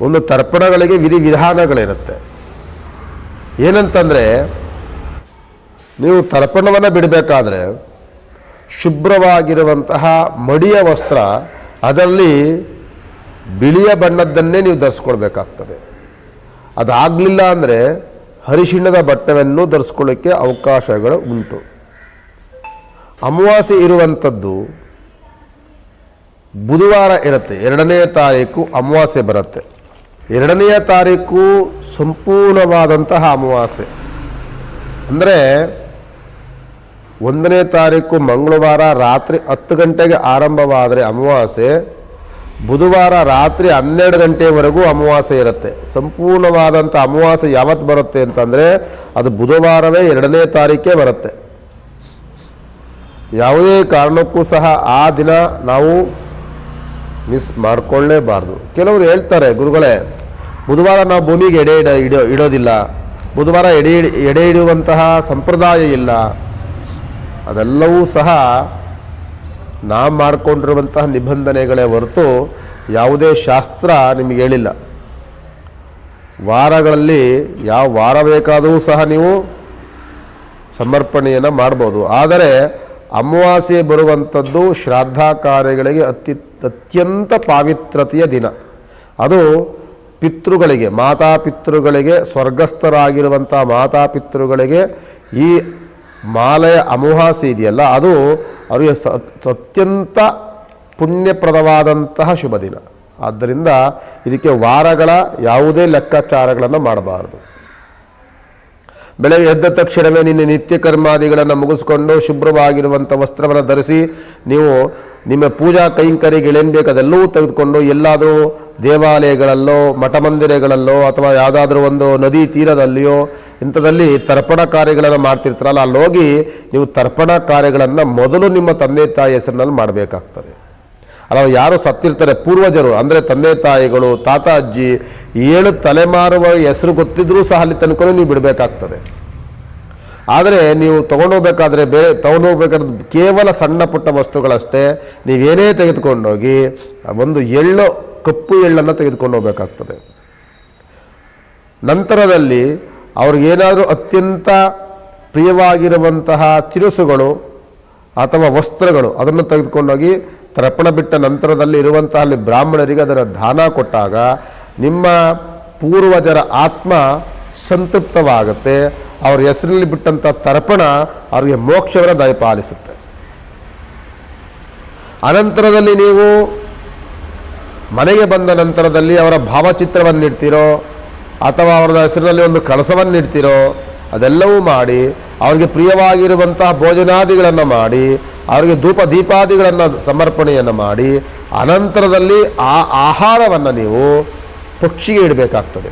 ಒಂದು ತರ್ಪಣಗಳಿಗೆ ವಿಧಿ ವಿಧಾನಗಳಿರುತ್ತೆ. ಏನಂತಂದರೆ, ನೀವು ತರ್ಪಣವನ್ನು ಬಿಡಬೇಕಾದ್ರೆ, ಶುಭ್ರವಾಗಿರುವಂತಹ ಮಡಿಯ ವಸ್ತ್ರ, ಅದರಲ್ಲಿ ಬಿಳಿಯ ಬಣ್ಣದ್ದನ್ನೇ ನೀವು ಧರಿಸ್ಕೊಳ್ಬೇಕಾಗ್ತದೆ. ಅದಾಗಲಿಲ್ಲ ಅಂದರೆ ಹರಿಶಿಣ್ಣದ ಬಟ್ಟೆಯನ್ನು ಧರಿಸ್ಕೊಳ್ಳೋಕ್ಕೆ ಅವಕಾಶಗಳು ಉಂಟು. ಅಮಾವಾಸ್ಯೆ ಇರುವಂಥದ್ದು ಬುಧವಾರ ಇರುತ್ತೆ. ಎರಡನೇ ತಾರೀಕು ಅಮಾವಾಸ್ಯೆ ಬರುತ್ತೆ. ಎರಡನೆಯ ತಾರೀಕು ಸಂಪೂರ್ಣವಾದಂತಹ ಅಮಾವಾಸ್ಯೆ. ಅಂದರೆ ಒಂದನೇ ತಾರೀಕು ಮಂಗಳವಾರ ರಾತ್ರಿ ಹತ್ತು ಗಂಟೆಗೆ ಆರಂಭವಾದರೆ ಅಮಾವಾಸ್ಯೆ, ಬುಧವಾರ ರಾತ್ರಿ ಹನ್ನೆರಡು ಗಂಟೆವರೆಗೂ ಅಮಾವಾಸ್ಯೆ ಇರುತ್ತೆ. ಸಂಪೂರ್ಣವಾದಂಥ ಅಮಾವಾಸ್ಯೆ ಯಾವತ್ತು ಬರುತ್ತೆ ಅಂತಂದರೆ ಅದು ಬುಧವಾರವೇ ಎರಡನೇ ತಾರೀಕೇ ಬರುತ್ತೆ. ಯಾವುದೇ ಕಾರಣಕ್ಕೂ ಸಹ ಆ ದಿನ ನಾವು ಮಿಸ್ ಮಾಡಿಕೊಳ್ಳೇಬಾರ್ದು. ಕೆಲವರು ಹೇಳ್ತಾರೆ, ಗುರುಗಳೇ ಬುಧವಾರ ನಾವು ಭೂಮಿಗೆ ಎಡೆ ಇಡ ಇಡೋ ಇಡೋದಿಲ್ಲ. ಬುಧವಾರ ಎಡೆ ಎಡೆ ಇಡುವಂತಹ ಸಂಪ್ರದಾಯ ಇಲ್ಲ. ಅದೆಲ್ಲವೂ ಸಹ ನಾವು ಮಾಡಿಕೊಂಡಿರುವಂತಹ ನಿಬಂಧನೆಗಳೇ ಹೊರತು ಯಾವುದೇ ಶಾಸ್ತ್ರ ನಿಮಗೆ ಹೇಳಿಲ್ಲ. ವಾರಗಳಲ್ಲಿ ಯಾವ ವಾರ ಬೇಕಾದರೂ ಸಹ ನೀವು ಸಮರ್ಪಣೆಯನ್ನು ಮಾಡ್ಬೋದು. ಆದರೆ ಅಮಾವಾಸ್ಯೆ ಬರುವಂಥದ್ದು ಶ್ರಾದ್ದ ಕಾರ್ಯಗಳಿಗೆ ಅತಿ ಅತ್ಯಂತ ಪಾವಿತ್ರತೆಯ ದಿನ. ಅದು ಪಿತೃಗಳಿಗೆ, ಮಾತಾಪಿತೃಗಳಿಗೆ, ಸ್ವರ್ಗಸ್ಥರಾಗಿರುವಂಥ ಮಾತಾಪಿತೃಗಳಿಗೆ ಈ ಮಾಲೆಯ ಅಮೋಹಾಸಿ ಇದೆಯಲ್ಲ ಅದು ಅವರಿಗೆ ಅತ್ಯಂತ ಪುಣ್ಯಪ್ರದವಾದಂತಹ ಶುಭ ದಿನ. ಆದ್ದರಿಂದ ಇದಕ್ಕೆ ವಾರಗಳ ಯಾವುದೇ ಲೆಕ್ಕಾಚಾರಗಳನ್ನು ಮಾಡಬಾರದು. ಬೆಳಗ್ಗೆ ಎದ್ದ ತಕ್ಷಣವೇ ನಿನ್ನ ನಿತ್ಯ ಕರ್ಮಾದಿಗಳನ್ನು ಮುಗಿಸ್ಕೊಂಡು ಶುಭ್ರವಾಗಿರುವಂಥ ವಸ್ತ್ರವನ್ನು ಧರಿಸಿ ನೀವು ನಿಮ್ಮ ಪೂಜಾ ಕೈಂಕರ್ಯಗಳೇನು ಬೇಕು ಅದೆಲ್ಲವೂ ತೆಗೆದುಕೊಂಡು ಎಲ್ಲಾದರೂ ದೇವಾಲಯಗಳಲ್ಲೋ ಮಠ ಮಂದಿರಗಳಲ್ಲೋ ಅಥವಾ ಯಾವುದಾದ್ರೂ ಒಂದು ನದಿ ತೀರದಲ್ಲಿಯೋ ಇಂಥದಲ್ಲಿ ತರ್ಪಣ ಕಾರ್ಯಗಳನ್ನು ಮಾಡ್ತಿರ್ತಾರಲ್ಲ ಅಲ್ಲಿ ಹೋಗಿ ನೀವು ತರ್ಪಣ ಕಾರ್ಯಗಳನ್ನು ಮೊದಲು ನಿಮ್ಮ ತಂದೆ ತಾಯಿ ಹೆಸರಿನಲ್ಲಿ ಮಾಡಬೇಕಾಗ್ತದೆ. ಅಲ್ಲ, ಯಾರು ಸತ್ತಿರ್ತಾರೆ? ಪೂರ್ವಜರು, ಅಂದರೆ ತಂದೆ ತಾಯಿಗಳು, ತಾತ, ಅಜ್ಜಿ, ಏಳು ತಲೆಮಾರುವ ಹೆಸರು ಗೊತ್ತಿದ್ರೂ ಸಹ ಅಲ್ಲಿ ತನಕ ನೀವು ಬಿಡಬೇಕಾಗ್ತದೆ. ಆದರೆ ನೀವು ತೊಗೊಂಡೋಗ್ಬೇಕಾದ್ರೆ ಬೇರೆ, ತೊಗೊಂಡೋಗ್ಬೇಕಾದ್ರೆ ಕೇವಲ ಸಣ್ಣ ಪುಟ್ಟ ವಸ್ತುಗಳಷ್ಟೇ. ನೀವೇನೇ ತೆಗೆದುಕೊಂಡೋಗಿ, ಒಂದು ಎಳ್ಳು, ಕಪ್ಪು ಎಳ್ಳನ್ನು ತೆಗೆದುಕೊಂಡು ಹೋಗಬೇಕಾಗ್ತದೆ ನಂತರದಲ್ಲಿ ಅವ್ರಿಗೇನಾದರೂ ಅತ್ಯಂತ ಪ್ರಿಯವಾಗಿರುವಂತಹ ತಿರುಸುಗಳು ಅಥವಾ ವಸ್ತ್ರಗಳು, ಅದನ್ನು ತೆಗೆದುಕೊಂಡೋಗಿ ತರ್ಪಣ ಬಿಟ್ಟ ನಂತರದಲ್ಲಿ ಇರುವಂತಹ ಅಲ್ಲಿ ಬ್ರಾಹ್ಮಣರಿಗೆ ಅದರ ದಾನ ಕೊಟ್ಟಾಗ ನಿಮ್ಮ ಪೂರ್ವಜರ ಆತ್ಮ ಸಂತೃಪ್ತವಾಗುತ್ತೆ. ಅವ್ರ ಹೆಸರಲ್ಲಿ ಬಿಟ್ಟಂಥ ತರ್ಪಣ ಅವರಿಗೆ ಮೋಕ್ಷವನ್ನು ದಯಪಾಲಿಸುತ್ತೆ ಅನಂತರದಲ್ಲಿ ನೀವು ಮನೆಗೆ ಬಂದ ನಂತರದಲ್ಲಿ ಅವರ ಭಾವಚಿತ್ರವನ್ನು ಇಡ್ತೀರೋ ಅಥವಾ ಅವರ ಹೆಸರಿನಲ್ಲಿ ಒಂದು ಕಳಸವನ್ನು ಇಡ್ತೀರೋ ಅದೆಲ್ಲವೂ ಮಾಡಿ ಅವರಿಗೆ ಪ್ರಿಯವಾಗಿರುವಂತಹ ಭೋಜನಾದಿಗಳನ್ನು ಮಾಡಿ ಅವರಿಗೆ ಧೂಪ ದೀಪಾದಿಗಳನ್ನು ಸಮರ್ಪಣೆಯನ್ನು ಮಾಡಿ ಅನಂತರದಲ್ಲಿ ಆ ಆಹಾರವನ್ನು ನೀವು ಪಕ್ಷಿಗೆ ಇಡಬೇಕಾಗ್ತದೆ.